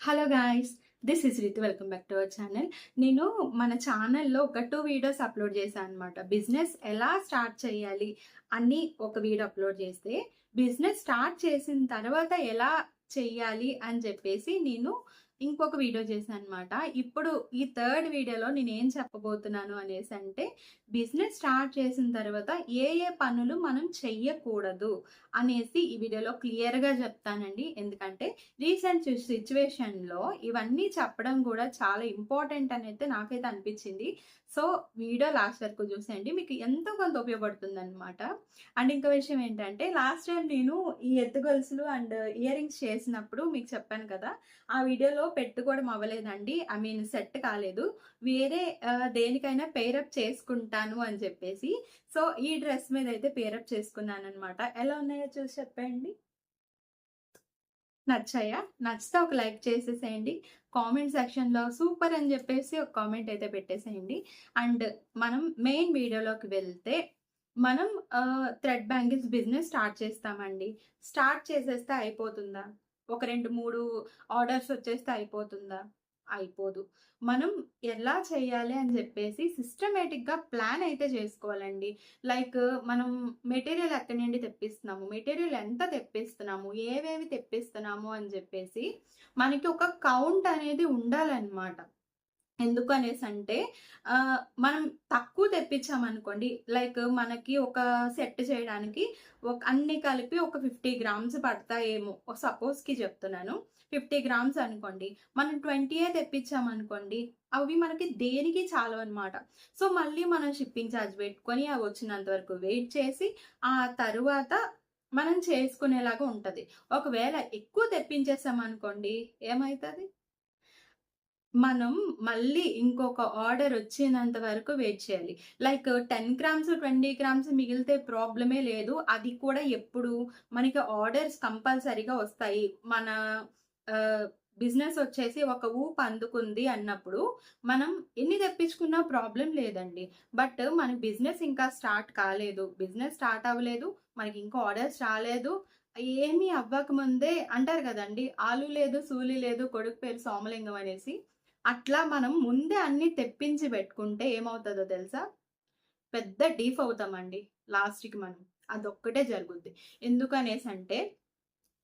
Hello guys this is Rith welcome back to our channel నేను మన ఛానల్లో ఒక టూ వీడియోస్ అప్లోడ్ చేశాను అనమాట బిజినెస్ ఎలా స్టార్ట్ చేయాలి అని ఒక వీడియో అప్లోడ్ చేస్తే బిజినెస్ స్టార్ట్ చేసిన తర్వాత ఎలా చెయ్యాలి అని చెప్పేసి నేను ఇంకొక వీడియో చేశాను అనమాట ఇప్పుడు ఈ థర్డ్ వీడియోలో నేను ఏం చెప్పబోతున్నాను అనేసి అంటే బిజినెస్ స్టార్ట్ చేసిన తర్వాత ఏ ఏ పనులు మనం చెయ్యకూడదు అనేసి ఈ వీడియోలో క్లియర్గా చెప్తానండి. ఎందుకంటే రీసెంట్ సిచ్యువేషన్లో ఇవన్నీ చెప్పడం కూడా చాలా ఇంపార్టెంట్ అని అయితే నాకైతే అనిపించింది. సో వీడియో లాస్ట్ వరకు చూసేయండి. మీకు ఎంతో కొంత ఉపయోగపడుతుంది అనమాట అండ్ ఇంకో విషయం ఏంటంటే లాస్ట్ టైం నేను ఈ ఎత్తుగొలుసులు అండ్ ఇయర్ రింగ్స్ చేసినప్పుడు మీకు చెప్పాను కదా ఆ వీడియోలో పెట్టుకోవడం అవ్వలేదండి. ఐ మీన్ సెట్ కాలేదు. వేరే దేనికైనా పేరప్ చేసుకుంటాను అని చెప్పేసి. సో ఈ డ్రెస్ మీద అయితే పేరప్ చేసుకున్నాను అనమాట ఎలా ఉన్నాయో చూసి చెప్పండి. నచ్చాయా? నచ్చితే ఒక లైక్ చేసేసేయండి. కామెంట్ సెక్షన్లో సూపర్ అని చెప్పేసి ఒక కామెంట్ అయితే పెట్టేసేయండి. అండ్ మనం మెయిన్ వీడియోలోకి వెళ్తే మనం థ్రెడ్ బ్యాంగిల్స్ బిజినెస్ స్టార్ట్ చేస్తామండి. స్టార్ట్ చేసేస్తే అయిపోతుందా? ఒక రెండు మూడు ఆర్డర్స్ వచ్చేస్తే అయిపోతుందా? అయిపోదు. మనం ఎలా చేయాలి అని చెప్పేసి సిస్టమేటిక్గా ప్లాన్ అయితే చేసుకోవాలండి. లైక్ మనం మెటీరియల్ ఎక్కడి నుండి తెప్పిస్తున్నాము? మెటీరియల్ ఎంత తెప్పిస్తున్నాము? ఏవేవి తెప్పిస్తున్నాము అని చెప్పేసి మనకి ఒక కౌంట్ అనేది ఉండాలన్నమాట. ఎందుకు అనేసి అంటే మనం తక్కువ తెప్పించామనుకోండి లైక్ మనకి ఒక సెట్ చేయడానికి ఒక అన్ని కలిపి ఒక ఫిఫ్టీ గ్రామ్స్ పడతాయేమో. సపోజ్కి చెప్తున్నాను. ఫిఫ్టీ గ్రామ్స్ అనుకోండి. మనం ట్వంటీయే తెప్పించామనుకోండి అవి మనకి దేనికి చాలు అనమాట సో మళ్ళీ మనం షిప్పింగ్ ఛార్జ్ పెట్టుకొని అవి వచ్చినంత వరకు వెయిట్ చేసి ఆ తరువాత మనం చేసుకునేలాగా ఉంటుంది. ఒకవేళ ఎక్కువ తెప్పించేసామనుకోండి ఏమవుతుంది మనం మళ్ళీ ఇంకొక ఆర్డర్ వచ్చినంత వరకు వెయిట్ చేయాలి. Like ten grams twenty grams మిగిలితే ప్రాబ్లమే లేదు. అది కూడా ఎప్పుడు మనకి ఆర్డర్స్ కంపల్సరీగా వస్తాయి. మన బిజినెస్ వచ్చేసి ఒక ఊపు అందుకుంది అన్నప్పుడు మనం ఎన్ని తెప్పించుకున్నా ప్రాబ్లం లేదండి. బట్ మన బిజినెస్ ఇంకా స్టార్ట్ కాలేదు. బిజినెస్ స్టార్ట్ అవ్వలేదు. మనకి ఇంకా ఆర్డర్స్ రాలేదు. ఏమీ అవ్వకముందే అంటారు కదండి ఆలు లేదు సూలి లేదు కొడుకు పేరు సోమలింగం అనేసి అట్లా మనం ముందే అన్ని తెప్పించి పెట్టుకుంటే ఏమవుతుందో తెలుసా? పెద్ద డీఫ్ అవుతామండి. లాస్ట్కి మనం. అదొక్కటే జరుగుద్ది. ఎందుకనేసి అంటే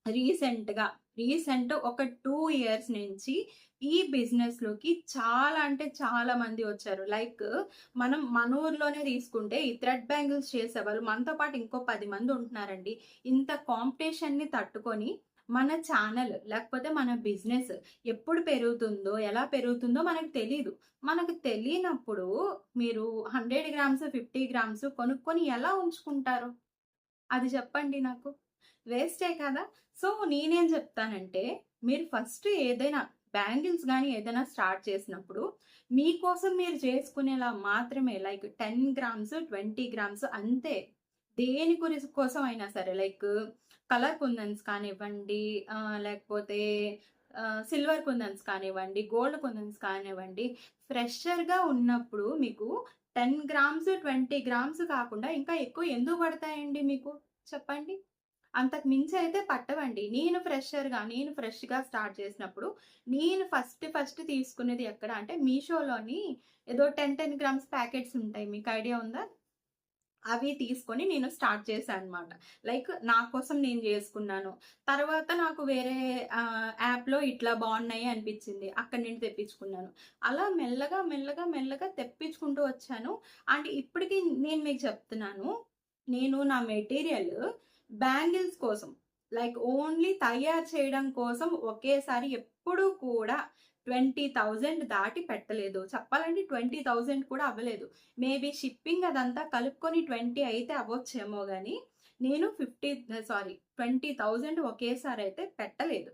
రీసెంట్గా రీసెంట్ ఒక టూ ఇయర్స్ నుంచి ఈ బిజినెస్లోకి చాలా అంటే చాలా మంది వచ్చారు. లైక్ మనం మన ఊర్లోనే తీసుకుంటే ఈ థ్రెడ్ బ్యాంగిల్స్ చేసేవాళ్ళు మనతో పాటు ఇంకో పది మంది ఉంటున్నారండి. ఇంత కాంపిటీషన్ని తట్టుకొని మన ఛానల్ లేకపోతే మన బిజినెస్ ఎప్పుడు పెరుగుతుందో ఎలా పెరుగుతుందో మనకు తెలియదు మనకు తెలియనప్పుడు మీరు హండ్రెడ్ గ్రామ్స్ ఫిఫ్టీ గ్రామ్స్ కొనుక్కొని ఎలా ఉంచుకుంటారు? అది చెప్పండి నాకు. వేస్టే కదా? సో నేనేం చెప్తానంటే మీరు ఫస్ట్ ఏదైనా బ్యాంగిల్స్ కానీ ఏదైనా స్టార్ట్ చేసినప్పుడు మీకోసం మీరు చేసుకునేలా మాత్రమే like ten grams twenty grams అంతే. దేని గురి కోసం అయినా సరే లైక్ కలర్ కుందన్స్ కానివ్వండి లేకపోతే సిల్వర్ కుందన్స్ కానివ్వండి గోల్డ్ కుందన్స్ కానివ్వండి ఫ్రెషర్గా ఉన్నప్పుడు మీకు టెన్ గ్రామ్స్ ట్వంటీ గ్రామ్స్ కాకుండా ఇంకా ఎక్కువ ఎందుకు పడతాయండి మీకు? చెప్పండి. అంతకు మించి అయితే పట్టవండి. నేను ఫ్రెషర్గా నేను ఫ్రెష్గా స్టార్ట్ చేసినప్పుడు నేను ఫస్ట్ ఫస్ట్ తీసుకునేది ఎక్కడ అంటే మీషోలోని ఏదో టెన్ టెన్ గ్రామ్స్ ప్యాకెట్స్ ఉంటాయి. మీకు ఐడియా ఉందా? అవి తీసుకొని నేను స్టార్ట్ చేశాను అనమాట లైక్ నా కోసం నేను చేసుకున్నాను. తర్వాత నాకు వేరే యాప్లో ఇట్లా బాగున్నాయి అనిపించింది. అక్కడి నుండి తెప్పించుకున్నాను. అలా మెల్లగా మెల్లగా మెల్లగా తెప్పించుకుంటూ వచ్చాను. అండ్ ఇప్పటికీ నేను మీకు చెప్తున్నాను. నేను నా మెటీరియల్ బ్యాంగిల్స్ కోసం లైక్ ఓన్లీ తయారు చేయడం కోసం ఒకేసారి ఎప్పుడూ కూడా ట్వంటీ థౌజండ్ దాటి పెట్టలేదు. చెప్పాలంటే ట్వంటీ థౌజండ్ కూడా అవ్వలేదు. మేబీ షిప్పింగ్ అదంతా కలుపుకొని ట్వంటీ అయితే అవ్వచ్చేమో కానీ నేను ఫిఫ్టీ సారీ ట్వంటీ థౌజండ్ ఒకేసారి అయితే పెట్టలేదు.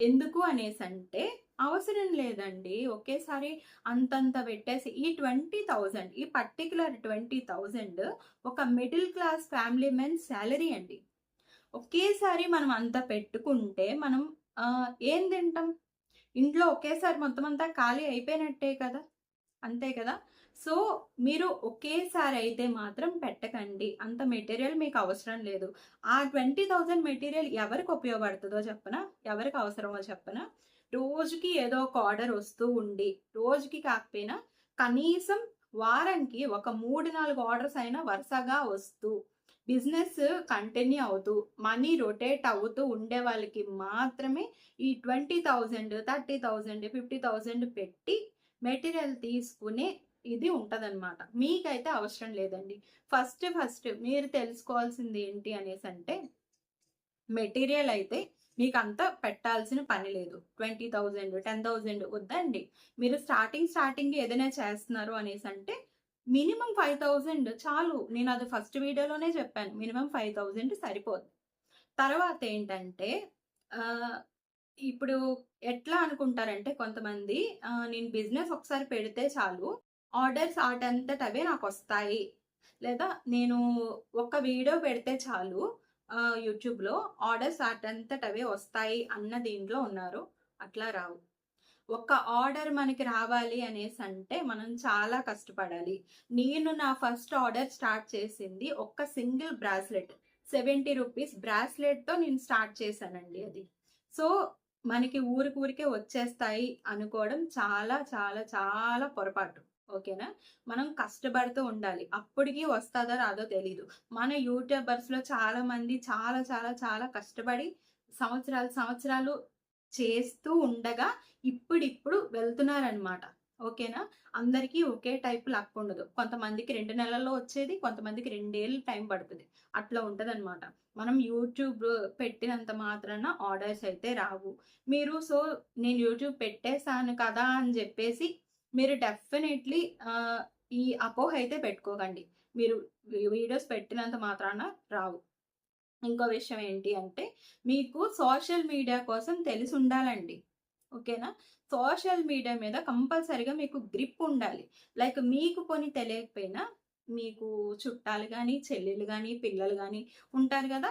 ఎందుకు అనేసి అంటే అవసరం లేదండి. ఒకేసారి అంతంత పెట్టేసి ఈ ట్వంటీ థౌజండ్ ఈ పర్టికులర్ ట్వంటీ థౌజండ్ ఒక middle class family men salary అండి. ఒకేసారి మనం అంత పెట్టుకుంటే మనం ఏం తింటాం? ఇంట్లో ఒకేసారి మొత్తం అంతా ఖాళీ అయిపోయినట్టే కదా? అంతే కదా? సో మీరు ఒకేసారి అయితే మాత్రం పెట్టకండి. అంత మెటీరియల్ మీకు అవసరం లేదు. ఆ ట్వంటీ థౌజండ్ మెటీరియల్ ఎవరికి ఉపయోగపడుతుందో చెప్పనా? ఎవరికి అవసరమో చెప్పనా? రోజుకి ఏదో ఒక ఆర్డర్ వస్తూ ఉండి రోజుకి కాకపోయినా కనీసం వారానికి ఒక మూడు నాలుగు ఆర్డర్స్ అయినా వరుసగా వస్తూ బిజినెస్ కంటిన్యూ అవుతూ మనీ రొటేట్ అవుతూ ఉండే వాళ్ళకి మాత్రమే ఈ twenty thousand thirty thousand fifty thousand పెట్టి మెటీరియల్ తీసుకునే ఇది ఉంటుందన్నమాట. మీకైతే అవసరం లేదండి. ఫస్ట్ ఫస్ట్ మీరు తెలుసుకోవాల్సింది ఏంటి అనేసి అంటే మెటీరియల్ అయితే మీకు అంత పెట్టాల్సిన పని లేదు. ట్వంటీ థౌజండ్ టెన్ థౌజండ్ వద్దండి. మీరు స్టార్టింగ్ స్టార్టింగ్ ఏదైనా చేస్తున్నారు అనేసి అంటే మినిమం ఫైవ్ థౌజండ్ చాలు. నేను అది ఫస్ట్ వీడియోలోనే చెప్పాను. మినిమం ఫైవ్ థౌజండ్ సరిపోదు. తర్వాత ఏంటంటే ఇప్పుడు ఎట్లా అనుకుంటారంటే కొంతమంది నేను బిజినెస్ ఒకసారి పెడితే చాలు ఆర్డర్స్ ఆటంతట అవే నాకు వస్తాయి లేదా నేను ఒక వీడియో పెడితే చాలు యూట్యూబ్లో ఆర్డర్స్ ఆటంతట అవే వస్తాయి అన్న దీంట్లో ఉన్నారు. అట్లా రావు. ఒక ఆర్డర్ మనకి రావాలి అనేసి అంటే మనం చాలా కష్టపడాలి. నేను నా ఫస్ట్ ఆర్డర్ స్టార్ట్ చేసింది ఒక్క సింగిల్ బ్రాస్లెట్. సెవెంటీ రూపీస్ బ్రాస్లెట్తో నేను స్టార్ట్ చేశానండి అది. సో మనకి ఊరికూరికే వచ్చేస్తాయి అనుకోవడం చాలా చాలా చాలా పొరపాటు. ఓకేనా? మనం కష్టపడుతూ ఉండాలి. అప్పటికి వస్తుందో రాదో తెలీదు. మన యూట్యూబర్స్లో చాలా మంది చాలా చాలా చాలా కష్టపడి సంవత్సరాలు సంవత్సరాలు చేస్తూ ఉండగా ఇప్పుడిప్పుడు వెళ్తున్నారనమాట ఓకేనా? అందరికీ ఒకే టైప్ లక్ ఉండదు. కొంతమందికి రెండు నెలల్లో వచ్చేది కొంతమందికి రెండేళ్ళు టైం పడుతుంది. అట్లా ఉంటుంది అనమాట మనం యూట్యూబ్ పెట్టినంత మాత్రాన ఆర్డర్స్ అయితే రావు. మీరు సో నేను యూట్యూబ్ పెట్టేశాను కదా అని చెప్పేసి మీరు డెఫినెట్లీ ఈ అపోహ అయితే పెట్టుకోకండి. మీరు వీడియోస్ పెట్టినంత మాత్రాన రావు. ఇంకో విషయం ఏంటి అంటే మీకు సోషల్ మీడియా కోసం తెలిసి ఉండాలండి ఓకేనా? సోషల్ మీడియా మీద కంపల్సరిగా మీకు గ్రిప్ ఉండాలి. లైక్ మీకు కొన్ని తెలియకపోయినా మీకు చుట్టాలు కానీ చెల్లెలు కానీ పిల్లలు కానీ ఉంటారు కదా?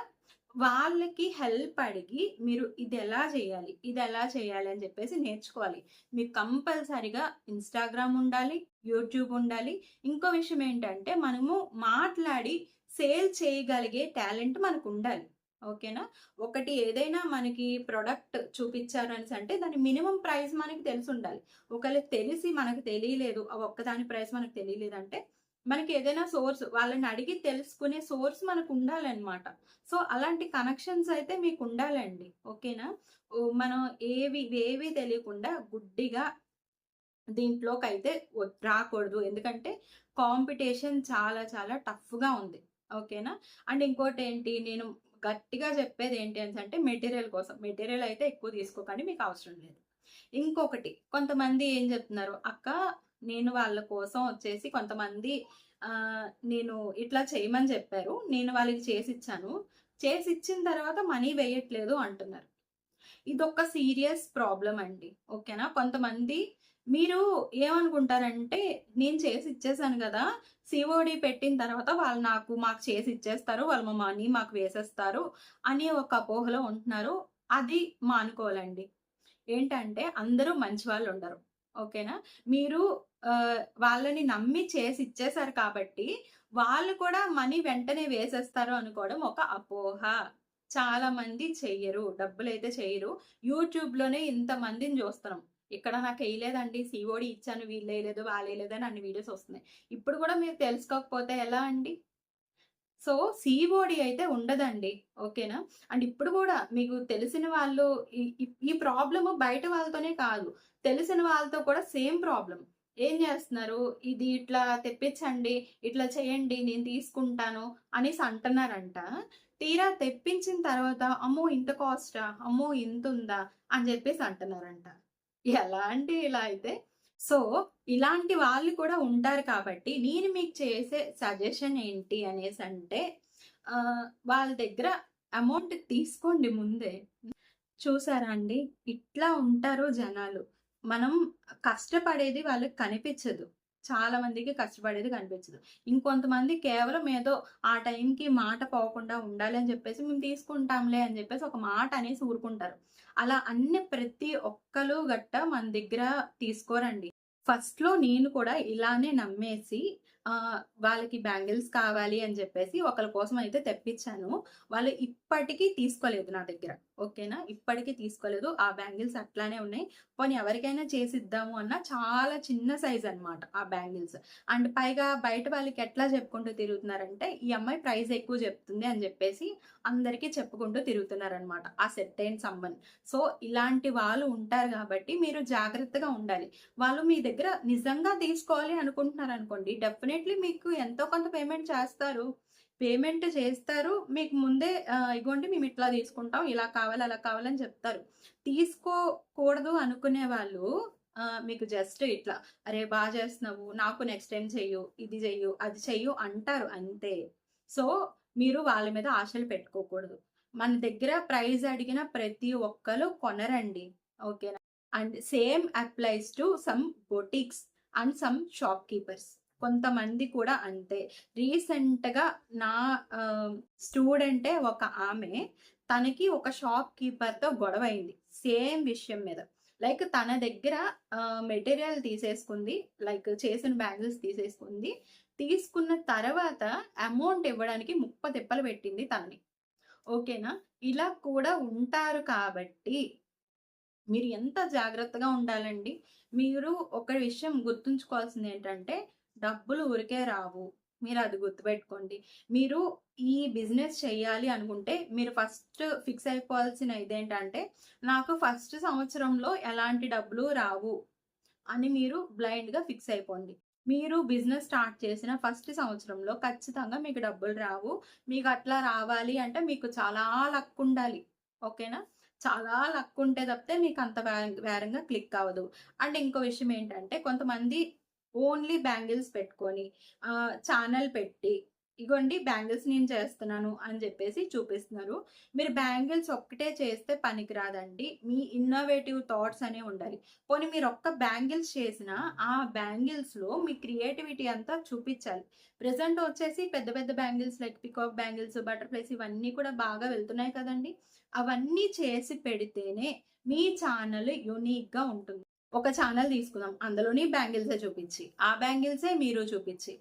వాళ్ళకి హెల్ప్ అడిగి మీరు ఇది ఎలా చేయాలి ఇది ఎలా చేయాలి అని చెప్పేసి నేర్చుకోవాలి. మీకు కంపల్సరిగా ఇన్స్టాగ్రామ్ ఉండాలి యూట్యూబ్ ఉండాలి. ఇంకో విషయం ఏంటంటే మనము మాట్లాడి సేల్ చేయగలిగే టాలెంట్ మనకు ఉండాలి ఓకేనా? ఒకటి ఏదైనా మనకి ప్రొడక్ట్ చూపించారు అని అంటే దాని మినిమం ప్రైస్ మనకి తెలిసి ఉండాలి ఒకవేళ తెలిసి మనకు తెలియలేదు ఆ ఒక్కదాని ప్రైస్ మనకు తెలియలేదంటే మనకి ఏదైనా సోర్స్ వాళ్ళని అడిగి తెలుసుకునే సోర్స్ మనకు ఉండాలన్నమాట సో అలాంటి కనెక్షన్స్ అయితే మీకు ఉండాలండి ఓకేనా మనం ఏవి ఏవి తెలియకుండా గుడ్డిగా దీంట్లోకి అయితే రాకూడదు. ఎందుకంటే కాంపిటీషన్ చాలా చాలా టఫ్గా ఉంది. ఓకేనా? అండ్ ఇంకోటి ఏంటి నేను గట్టిగా చెప్పేది ఏంటి అని అంటే మెటీరియల్ కోసం. మెటీరియల్ అయితే ఎక్కువ తీసుకోకండి మీకు అవసరం లేదు. ఇంకొకటి కొంతమంది ఏం చెప్తున్నారు అక్క నేను వాళ్ళ కోసం వచ్చేసి కొంతమంది నేను ఇట్లా చేయమని చెప్పారు నేను వాళ్ళకి చేసి ఇచ్చాను చేసి ఇచ్చిన తర్వాత మనీ వేయట్లేదు అంటున్నారు. ఇదొక సీరియస్ ప్రాబ్లం అండి ఓకేనా? కొంతమంది మీరు ఏమనుకుంటారంటే నేను చేసి ఇచ్చేసాను కదా సిఓడి పెట్టిన తర్వాత వాళ్ళు నాకు మాకు చేసి ఇచ్చేస్తారు వాళ్ళు మా మనీ మాకు వేసేస్తారు అని ఒక అపోహలో ఉంటున్నారు. అది మానుకోవాలండి. ఏంటంటే అందరూ మంచి వాళ్ళు ఉండరు. ఓకేనా? మీరు వాళ్ళని నమ్మి చేసి ఇచ్చేసారు కాబట్టి వాళ్ళు కూడా మనీ వెంటనే వేసేస్తారు అనుకోవడం ఒక అపోహ. చాలా మంది చెయ్యరు డబ్బులు అయితే చేయరు యూట్యూబ్లోనే ఇంతమందిని చూస్తున్నాం. ఇక్కడ నాకు వేయలేదండి సిఓడి ఇచ్చాను వీళ్ళు వేయలేదు వాళ్ళు వేయలేదు అని అన్ని వీడియోస్ వస్తున్నాయి. ఇప్పుడు కూడా మీరు తెలుసుకోకపోతే ఎలా అండి? సో సిఓడి అయితే ఉండదండి ఓకేనా? అండ్ ఇప్పుడు కూడా మీకు తెలిసిన వాళ్ళు ఈ- ఈ- ఈ ప్రాబ్లమ్ బయట వాళ్ళతోనే కాదు తెలిసిన వాళ్ళతో కూడా సేమ్ ప్రాబ్లం ఏం చేస్తున్నారు? ఇది ఇట్లా తెప్పించండి ఇట్లా చేయండి నేను తీసుకుంటాను అనేసి అంటున్నారంట. తీరా తెప్పించిన తర్వాత అమ్మో ఇంత కాస్టా అమ్మో ఇంత ఉందా అని చెప్పేసి అంటున్నారంట. ఎలా అంటే ఇలా అయితే. సో ఇలాంటి వాళ్ళు కూడా ఉంటారు కాబట్టి నేను మీకు చేసే సజెషన్ ఏంటి అనేసి అంటే వాళ్ళ దగ్గర అమౌంట్ తీసుకోండి ముందే. చూసారా అండి? ఇట్లా ఉంటారు జనాలు. మనం కష్టపడేది వాళ్ళకి కనిపించదు. చాలా మందికి కష్టపడేది కనిపించదు. ఇంకొంతమంది కేవలం ఏదో ఆ టైంకి మాట పోకుండా ఉండాలి అని చెప్పేసి మేము తీసుకుంటాంలే అని చెప్పేసి ఒక మాట అనేసి ఊరుకుంటారు. అలా అన్ని ప్రతి ఒక్కరు గట్ట మన దగ్గర తీసుకోరండి. ఫస్ట్‌లో నేను కూడా ఇలానే నమ్మేసి వాళ్ళకి బ్యాంగిల్స్ కావాలి అని చెప్పేసి ఒకళ్ళ కోసం అయితే తెప్పించాను. వాళ్ళు ఇప్పటికీ తీసుకోలేదు నా దగ్గర. ఓకేనా. ఇప్పటికి తీసుకోలేదు. ఆ బ్యాంగిల్స్ అట్లానే ఉన్నాయి. పోనీ ఎవరికైనా చేసిద్దాము అన్న చాలా చిన్న సైజ్ అన్నమాట ఆ బ్యాంగిల్స్. అండ్ పైగా బయట వాళ్ళకి ఎట్లా చెప్పుకుంటూ తిరుగుతున్నారంటే, ఈ అమ్మాయి ప్రైస్ ఎక్కువ చెప్తుంది అని చెప్పేసి అందరికీ చెప్పుకుంటూ తిరుగుతున్నారనమాట. ఆ సెట్ అయిన సమ్‌వన్. సో, ఇలాంటి వాళ్ళు ఉంటారు కాబట్టి మీరు జాగ్రత్తగా ఉండాలి. వాళ్ళు మీ దగ్గర నిజంగా తీసుకోవాలి అనుకుంటున్నారు అనుకోండి డెఫినెట్ డెఫినెట్లీ మీకు ఎంతో కొంత పేమెంట్ చేస్తారు. పేమెంట్ చేస్తారు. మీకు ముందే ఇగోండి మేము ఇట్లా తీసుకుంటాం. ఇలా కావాలి, అలా కావాలని చెప్తారు. తీసుకోకూడదు అనుకునే వాళ్ళు మీకు జస్ట్ ఇట్లా "అరే! బాగా చేస్తున్నావు. నాకు నెక్స్ట్ టైం చెయ్యు. ఇది చెయ్యు, అది చెయ్యు" అంటారు అంతే. సో, మీరు వాళ్ళ మీద ఆశలు పెట్టుకోకూడదు. మన దగ్గర ప్రైజ్ అడిగిన ప్రతి ఒక్కరు కొనరండి. ఓకేనా. And same applies to some boutiques and some shopkeepers. కొంతమంది కూడా అంతే. రీసెంట్‌గా నా స్టూడెంటే ఒక ఆమె తనకి ఒక షాప్ కీపర్‌తో గొడవయింది. సేమ్ విషయం మీద. లైక్ తన దగ్గర మెటీరియల్ తీసేసుకుంది. లైక్ చేసిన బ్యాగ్స్ తీసేసుకుంది. తీసుకున్న తర్వాత అమౌంట్ ఇవ్వడానికి ముప్పతిప్పలు పెట్టింది తనని. ఓకేనా. ఇలా కూడా ఉంటారు కాబట్టి మీరు ఎంత జాగ్రత్తగా ఉండాలండి. మీరు ఒక విషయం గుర్తుంచుకోవాల్సింది ఏంటంటే, డబ్బులు ఊరికే రావు. మీరు అది గుర్తుపెట్టుకోండి. మీరు ఈ బిజినెస్ చేయాలి అనుకుంటే, మీరు ఫస్ట్ ఫిక్స్ అయిపోవాల్సిన ఇదేంటంటే, నాకు ఫస్ట్ సంవత్సరంలో ఎలాంటి డబ్బులు రావు అని మీరు బ్లైండ్‌గా ఫిక్స్ అయిపోండి. మీరు బిజినెస్ స్టార్ట్ చేసిన ఫస్ట్ సంవత్సరంలో ఖచ్చితంగా మీకు డబ్బులు రావు. మీకు అట్లా రావాలి అంటే మీకు చాలా లక్ ఉండాలి. ఓకేనా. చాలా లక్ ఉంటే తప్పితే మీకు అంత వేరంగా క్లిక్ అవ్వదు. అండ్ ఇంకో విషయం ఏంటంటే, కొంతమంది ఓన్లీ బ్యాంగిల్స్ పెట్టుకొని ఛానల్ పెట్టి ఇగోండి బ్యాంగిల్స్ నేను చేస్తున్నాను అని చెప్పేసి చూపిస్తున్నారు. మీరు బ్యాంగిల్స్ ఒక్కటే చేస్తే పనికిరాదండి. మీ ఇన్నోవేటివ్ థాట్స్ అనేవి ఉండాలి. పోనీ మీరు ఒక్క బ్యాంగిల్స్ చేసినా, ఆ బ్యాంగిల్స్‌లో మీ క్రియేటివిటీ అంతా చూపించాలి. ప్రజెంట్ వచ్చేసి పెద్ద పెద్ద bangles like peacock bangles, butterflies ఇవన్నీ కూడా బాగా వెళ్తున్నాయి కదండీ. అవన్నీ చేసి పెడితేనే మీ ఛానల్ యూనిక్‌గా ఉంటుంది. ఒక ఛానల్ తీసుకుందాం. అందులోని బ్యాంగిల్సే చూపించి, ఆ బ్యాంగిల్సే మీరు చూపించి,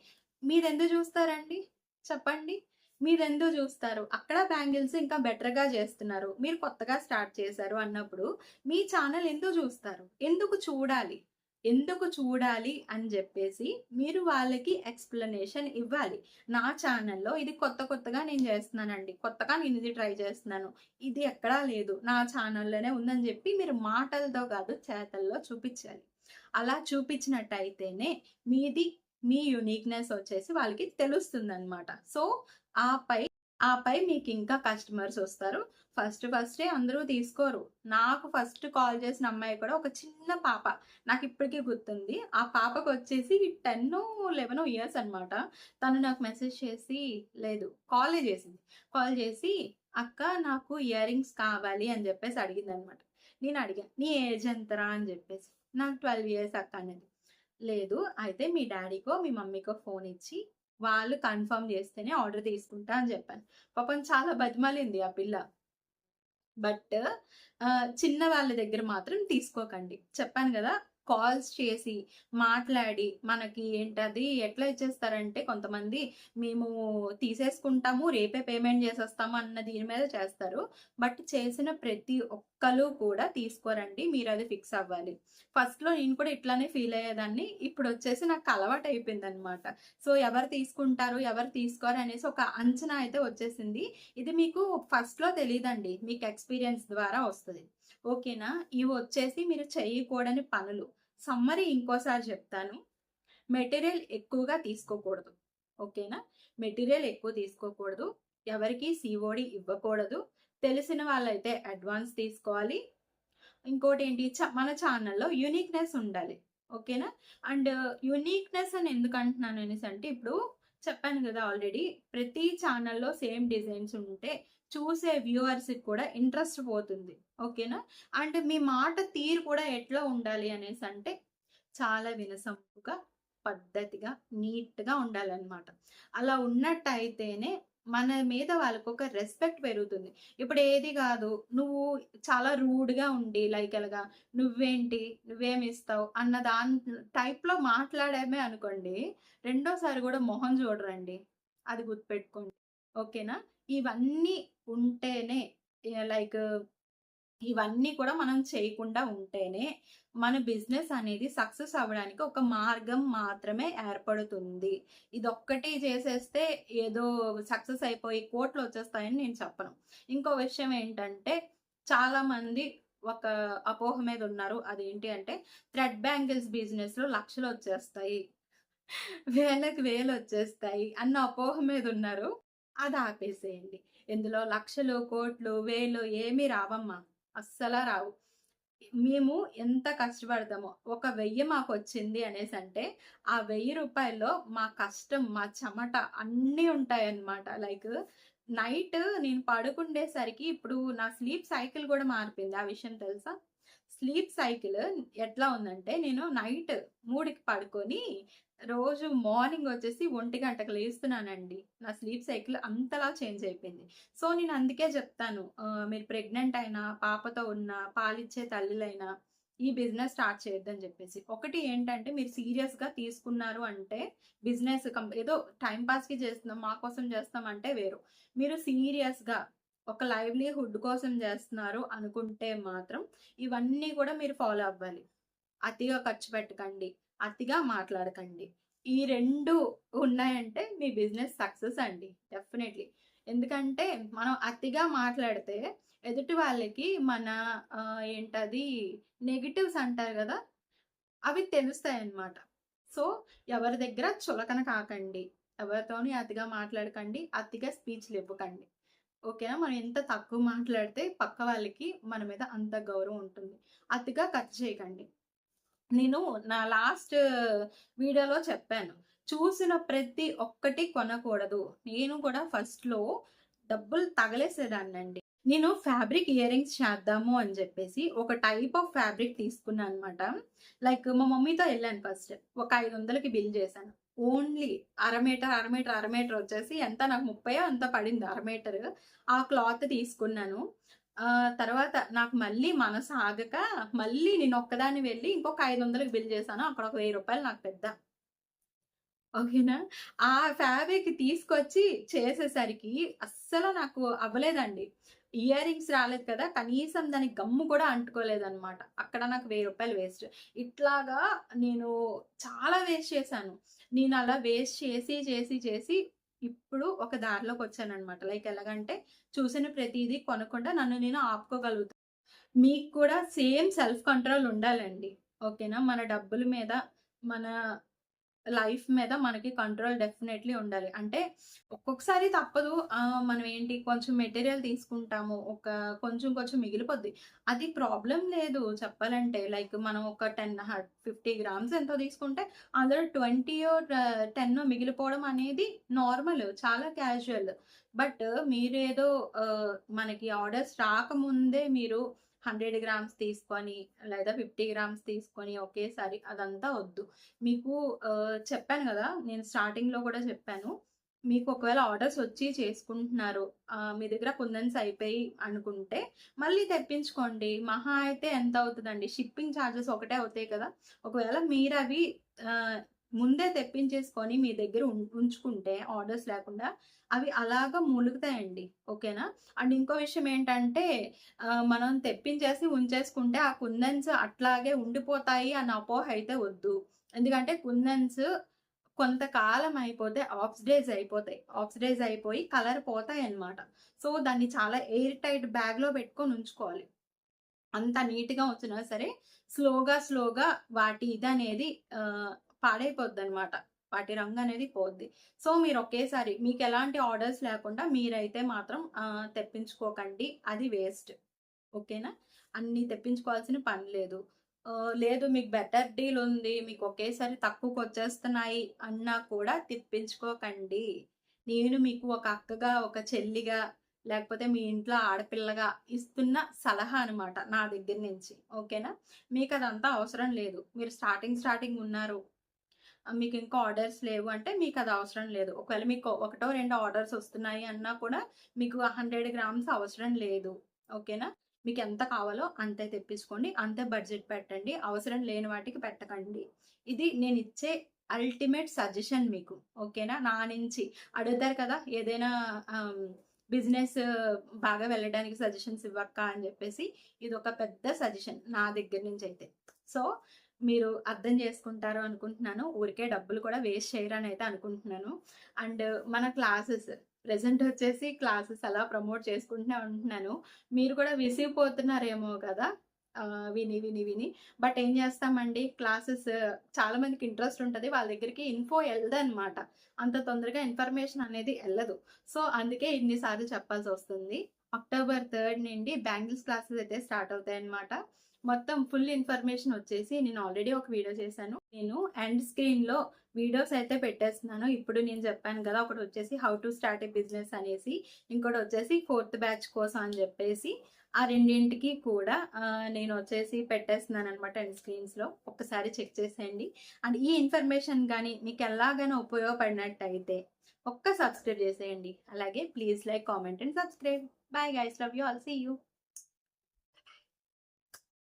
మీరెందుకు చూస్తారండి? చెప్పండి. మీరెందుకు చూస్తారు? అక్కడ బ్యాంగిల్స్ ఇంకా బెటర్‌గా చేస్తున్నారు. మీరు కొత్తగా స్టార్ట్ చేశారు అన్నప్పుడు మీ ఛానల్ ఎందుకు చూస్తారు? ఎందుకు చూడాలి? ఎందుకు చూడాలి అని చెప్పేసి మీరు వాళ్ళకి ఎక్స్‌ప్లనేషన్ ఇవ్వాలి. నా ఛానల్లో ఇది కొత్త కొత్తగా నేను చేస్తున్నానండి. కొత్తగా నేను ఇది ట్రై చేస్తున్నాను. ఇది ఎక్కడా లేదు. నా ఛానల్లోనే ఉందని చెప్పి మీరు మాటలతో కాదు చేతల్లో చూపించాలి. అలా చూపించినట్టయితేనే మీది మీ యూనిక్‌నెస్ వచ్చేసి వాళ్ళకి తెలుస్తుంది అనమాట సో, ఆపై ఆపై మీకు ఇంకా కస్టమర్స్ వస్తారు. ఫస్ట్ ఫస్టే అందరూ తీసుకోరు. నాకు ఫస్ట్ కాల్ చేసిన అమ్మాయి కూడా ఒక చిన్న పాప. నాకు ఇప్పటికి గుర్తుంది. ఆ పాపకొచ్చేసి 10 11 ఇయర్స్ అనమాట తను నాకు మెసేజ్ చేసి లేదు కాలే చేసింది. కాల్ చేసి "అక్క నాకు ఇయర్ రింగ్స్ కావాలి" అని చెప్పేసి అడిగింది అనమాట నేను అడిగా "నీ ఏజ్ ఎంతరా?" అని చెప్పేసి. నాకు 12 ఇయర్స్ అక్క అనేది లేదు అయితే మీ డాడీకో మీ మమ్మీకో ఫోన్ ఇచ్చి వాళ్ళు కన్ఫర్మ్ చేస్తేనే ఆర్డర్ తీసుకుంటా అని చెప్పాను. పాపం చాలా బతిమాలింది ఆ పిల్ల. బట్ చిన్న వాళ్ళ దగ్గర మాత్రం తీసుకోకండి. చెప్పాను కదా కాల్స్ చేసి, మాట్లాడి మనకి ఏంటది ఎట్లా ఇచ్చేస్తారంటే కొంతమంది మేము తీసేసుకుంటాము, రేపే పేమెంట్ చేసేస్తాము అన్న దీని మీద చేస్తారు. బట్ చేసిన ప్రతి ఒక్కరు కూడా తీసుకోరండి. మీరు అది ఫిక్స్ అవ్వాలి. ఫస్ట్‌లో నేను కూడా ఇట్లానే ఫీల్ అయ్యేదాన్ని. ఇప్పుడు వచ్చేసి నాకు అలవాటయిపోయిందనమాట. సో, ఎవరు తీసుకుంటారు, ఎవరు తీసుకోరు అనేసి ఒక అంచనా అయితే వచ్చేసింది. ఇది మీకు ఫస్ట్‌లో తెలియదండి మీకు ఎక్స్‌పీరియన్స్ ద్వారా వస్తుంది ఓకేనా. ఇవి వచ్చేసి మీరు చేయకూడని పనులు. సమ్మరీ ఇంకోసారి చెప్తాను. మెటీరియల్ ఎక్కువగా తీసుకోకూడదు. ఓకేనా. మెటీరియల్ ఎక్కువ తీసుకోకూడదు. ఎవరికి సిఓడి ఇవ్వకూడదు. తెలిసిన వాళ్ళైతే అడ్వాన్స్ తీసుకోవాలి. ఇంకోటి ఏంటి మన ఛానల్లో యూనిక్‌నెస్ ఉండాలి. ఓకేనా. అండ్ యూనిక్‌నెస్ అని ఎందుకు అంటున్నాను అనేసి అంటే ఇప్పుడు చెప్పాను కదా ఆల్రెడీ ప్రతి ఛానల్లో సేమ్ డిజైన్స్ ఉంటే చూసే వ్యూవర్స్‌కి కూడా ఇంట్రెస్ట్ పోతుంది. ఓకేనా. అండ్ మీ మాట తీరు కూడా ఎట్లా ఉండాలి అనేసి అంటే చాలా వినసొంపుగా, పద్ధతిగా, నీట్‌గా ఉండాలన్నమాట. అలా ఉన్నట్టయితేనే మన మీద వాళ్ళకు ఒక రెస్పెక్ట్ పెరుగుతుంది. ఇప్పుడు ఏది కాదు నువ్వు చాలా రూడ్‌గా ఉండి లైక్ ఎలాగా "నువ్వేంటి? నువ్వేమిస్తావు?" అన్న దాని టైప్‌లో మాట్లాడామే అనుకోండి, రెండోసారి కూడా మొహం చూడరండి అది గుర్తుపెట్టుకోండి. ఓకేనా? ఇవన్నీ ఉంటేనే లైక్ ఇవన్నీ కూడా మనం చేయకుండా ఉంటేనే, మన బిజినెస్ అనేది సక్సెస్ అవ్వడానికి ఒక మార్గం మాత్రమే ఏర్పడుతుంది. ఇదొక్కటి చేసేస్తే ఏదో సక్సెస్ అయిపోయి కోట్లొచ్చేస్తాయని నేను చెప్పను. ఇంకో విషయం ఏంటంటే, చాలామంది ఒక అపోహ మీద ఉన్నారు. అదేంటి అంటే, థ్రెడ్ బ్యాంగిల్స్ బిజినెస్‌లో లక్షలొచ్చేస్తాయి. వేలకు వేలు వచ్చేస్తాయి అన్న అపోహ మీద ఉన్నారు. అది ఆపేసేయండి. ఇందులో లక్షలు, కోట్లు, వేలు ఏమీ రావమ్మా. అస్సలా రావు. మేము ఎంత కష్టపడతామో, ఒక వెయ్యి మాకు వచ్చింది అనేసి అంటే ఆ వెయ్యి రూపాయల్లో మా కష్టం, మా చెమట అన్నీ ఉంటాయన్నమాట. లైక్ నైట్ నేను పడుకుండేసరికి ఇప్పుడు నా స్లీప్ సైకిల్ కూడా మారిపోయింది. ఆ విషయం తెలుసా? స్లీప్ సైకిల్ ఎట్లా ఉందంటే, నేను నైట్ మూడుకి పడుకొని, రోజు మార్నింగ్ వచ్చేసి ఒంటి గంటకు లేస్తున్నానండి. నా స్లీప్ సైకిల్ అంతలా చేంజ్ అయిపోయింది. సో, నేను అందుకే చెప్తాను మీరు ప్రెగ్నెంట్ అయినా, పాపతో ఉన్న పాలిచ్చే తల్లులైనా, ఈ బిజినెస్ స్టార్ట్ చేయొద్దని చెప్పేసి ఒకటి ఏంటంటే, మీరు సీరియస్‌గా తీసుకున్నారు అంటే, బిజినెస్ కం ఏదో టైంపాస్కి చేస్తున్నాం, మా కోసం చేస్తాం అంటే వేరు. మీరు సీరియస్‌గా ఒక లైవ్లీహుడ్ కోసం చేస్తున్నారు అనుకుంటే మాత్రం, ఇవన్నీ కూడా మీరు ఫాలో అవ్వాలి. అతిగా ఖర్చు పెట్టకండి. అతిగా మాట్లాడకండి. ఈ రెండు ఉన్నాయంటే మీ బిజినెస్ సక్సెస్ అండి. డెఫినెట్లీ ఎందుకంటే, మనం అతిగా మాట్లాడితే ఎదుటి వాళ్ళకి మన ఏంటది నెగిటివ్స్ అంటారు కదా అవి తెలుస్తాయి అన్నమాట సో, ఎవరి దగ్గర చులకన కాకండి. ఎవరితోని అతిగా మాట్లాడకండి. అతిగా స్పీచ్లు ఇవ్వకండి ఓకేనా? మనం ఎంత తక్కువ మాట్లాడితే పక్క వాళ్ళకి మన మీద అంత గౌరవం ఉంటుంది. అతిగా ఖర్చు చేయకండి. నేను నా లాస్ట్ వీడియోలో చెప్పాను. చూసిన ప్రతి ఒక్కటి కొనకూడదు. నేను కూడా ఫస్ట్‌లో డబ్బులు తగలేసేదాన్నండి. నేను ఫ్యాబ్రిక్ ఇయరింగ్స్ చేద్దాము అని చెప్పేసి ఒక టైప్ ఆఫ్ ఫ్యాబ్రిక్ తీసుకున్నాను అనమాట. లైక్ మా మమ్మీతో వెళ్ళాను ఫస్ట్. ఒక 500కి బిల్ చేశాను. ఓన్లీ అర మీటర్, అర మీటర్, అర మీటర్ వచ్చేసి ఎంత నాకు ముప్పై అంత పడింది అర మీటర్. ఆ క్లాత్ తీసుకున్నాను. తర్వాత నాకు మళ్ళీ మనసు ఆగక మళ్ళీ నేను ఒక్కదాన్ని వెళ్ళి ఇంకొక 500కి బిల్ చేశాను. అక్కడ ఒక వెయ్యి రూపాయలు నాకు పెద్ద. ఓకేనా? ఆ ఫ్యాబ్రిక్ తీసుకొచ్చి చేసేసరికి అస్సలు నాకు అవ్వలేదండి. ఇయరింగ్స్ రాలేదు కదా! కనీసం దానికి గమ్ము కూడా అంటుకోలేదన్నమాట. అక్కడ నాకు వెయ్యి రూపాయలు వేస్ట్. ఇట్లాగా నేను చాలా వేస్ట్ చేశాను. నేను అలా వేస్ట్ చేసి, చేసి, చేసి ఇప్పుడు ఒక దారిలోకి వచ్చాననమాట లైక్ ఎలాగంటే చూసిన ప్రతిదీ కొనకుండా నన్ను నేను ఆపుకోగలుగుతాను మీకు కూడా సేమ్ సెల్ఫ్ కంట్రోల్ ఉండాలండి. ఓకేనా? మన డబ్బుల మీద, మన లైఫ్ మీద మనకి కంట్రోల్ డెఫినెట్లీ ఉండాలి. అంటే ఒక్కొక్కసారి తప్పదు. మనం ఏంటి కొంచెం మెటీరియల్ తీసుకుంటాము. ఒక కొంచెం కొంచెం మిగిలిపోద్ది. అది ప్రాబ్లమ్ లేదు చెప్పాలంటే. లైక్ మనం ఒక టెన్ ఫిఫ్టీ గ్రామ్స్ ఎంతో తీసుకుంటే అందులో ట్వంటీ టెన్ మిగిలిపోవడం అనేది నార్మల్. చాలా క్యాజువల్. బట్ మీరేదో మనకి ఆర్డర్స్ రాకముందే మీరు 100 గ్రామ్స్ తీసుకొని లేదా 50 గ్రామ్స్ తీసుకొని ఒకేసారి అదంతా వద్దు. మీకు చెప్పాను కదా నేను స్టార్టింగ్‌లో కూడా చెప్పాను. మీకు ఒకవేళ ఆర్డర్స్ వచ్చి చేసుకుంటున్నారు. మీ దగ్గర కుందన్స్ అయిపోయి అనుకుంటే మళ్ళీ తెప్పించుకోండి. మహా అయితే ఎంత అవుతుందండి షిప్పింగ్ చార్జెస్ ఒకటే అవుతాయి కదా! ఒకవేళ మీరవి అవి ముందే తెప్పించేసుకొని మీ దగ్గర ఉం ఉంచుకుంటే ఆర్డర్స్ లేకుండా అవి అలాగా మూలుగుతాయండి. ఓకేనా? అండ్ ఇంకో విషయం ఏంటంటే మనం తెప్పించేసి ఉంచేసుకుంటే ఆ కుందన్స్ అట్లాగే ఉండిపోతాయి అన్న అపోహ అయితే వద్దు. ఎందుకంటే కుందన్స్ కొంతకాలం అయిపోతే ఆక్సిడైజ్ అయిపోతాయి. ఆక్సిడైజ్ అయిపోయి కలర్ పోతాయి అన్నమాట సో, దాన్ని చాలా ఎయిర్ టైట్ బ్యాగ్‌లో పెట్టుకొని ఉంచుకోవాలి. అంత నీట్‌గా వచ్చినా సరే స్లోగా, స్లోగా వాటి ఇది అనేది పాడైపోద్ది అనమాట వాటి రంగనేది పోద్ది. సో, మీరు ఒకేసారి మీకు ఎలాంటి ఆర్డర్స్ లేకుండా మీరైతే మాత్రం తెప్పించుకోకండి. అది వేస్ట్. ఓకేనా? అన్నీ తెప్పించుకోవాల్సిన పని లేదు. లేదు మీకు బెటర్ డీల్ ఉంది. మీకు ఒకేసారి తక్కువకొచ్చేస్తున్నాయి అన్నా కూడా తెప్పించుకోకండి. నేను మీకు ఒక అక్కగా, ఒక చెల్లిగా లేకపోతే మీ ఇంట్లో ఆడపిల్లగా ఇస్తున్న సలహా అనమాట నా దగ్గర నుంచి. ఓకేనా? మీకు అదంతా అవసరం లేదు. మీరు స్టార్టింగ్, స్టార్టింగ్ ఉన్నారు. మీకు ఇంకా ఆర్డర్స్ లేవు అంటే మీకు అది అవసరం లేదు. ఒకవేళ మీకు ఒకటో రెండు ఆర్డర్స్ వస్తున్నాయి అన్నా కూడా మీకు హండ్రెడ్ గ్రామ్స్ అవసరం లేదు. ఓకేనా? మీకు ఎంత కావాలో అంతే తెప్పించుకోండి. అంతే బడ్జెట్ పెట్టండి. అవసరం లేని వాటికి పెట్టకండి. ఇది నేను ఇచ్చే అల్టిమేట్ సజెషన్ మీకు. ఓకేనా? నా నుంచి. అడుగుతారు కదా ఏదైనా బిజినెస్ బాగా వెళ్ళడానికి సజెషన్స్ ఇవ్వక్క అని చెప్పేసి ఇది ఒక పెద్ద సజెషన్ నా దగ్గర నుంచి అయితే. సో మీరు అర్థం చేసుకుంటారు అనుకుంటున్నాను. ఊరికే డబ్బులు కూడా వేస్ట్ చేయరని అయితే అనుకుంటున్నాను. అండ్ మన క్లాసెస్ ప్రెసెంట్ వచ్చేసి క్లాసెస్ అలా ప్రమోట్ చేసుకుంటూనే ఉంటున్నాను. మీరు కూడా విసిగిపోతున్నారేమో కదా. విని విని విని. బట్ ఏం చేస్తామండి? క్లాసెస్ చాలా మందికి ఇంట్రెస్ట్ ఉంటుంది. వాళ్ళ దగ్గరికి ఇన్ఫో వెళ్ళదన్నమాట అంత తొందరగా ఇన్ఫర్మేషన్ అనేది వెళ్ళదు సో అందుకే ఇన్నిసార్లు చెప్పాల్సి వస్తుంది. అక్టోబర్ థర్డ్ నుండి బ్యాంగిల్స్ క్లాసెస్ అయితే స్టార్ట్ అవుతాయి అనమాట మొత్తం ఫుల్ ఇన్ఫర్మేషన్ వచ్చేసి నేను ఆల్రెడీ ఒక వీడియో చేశాను. నేను ఎండ్ స్క్రీన్లో వీడియోస్ అయితే పెట్టేస్తున్నాను. ఇప్పుడు నేను చెప్పాను కదా ఒకటి వచ్చేసి how to start a business అనేసి ఇంకోటి వచ్చేసి ఫోర్త్ బ్యాచ్ కోసం అని చెప్పేసి ఆ రెండింటికి కూడా నేను వచ్చేసి పెట్టేస్తున్నాను అనమాట ఎండ్ స్క్రీన్స్లో. ఒక్కసారి చెక్ చేసేయండి. అండ్ ఈ ఇన్ఫర్మేషన్ కానీ మీకు ఎలాగైనా ఉపయోగపడినట్టయితే ఒక్క సబ్స్క్రైబ్ చేసేయండి. అలాగే please like comment and subscribe. Bye guys love you all see you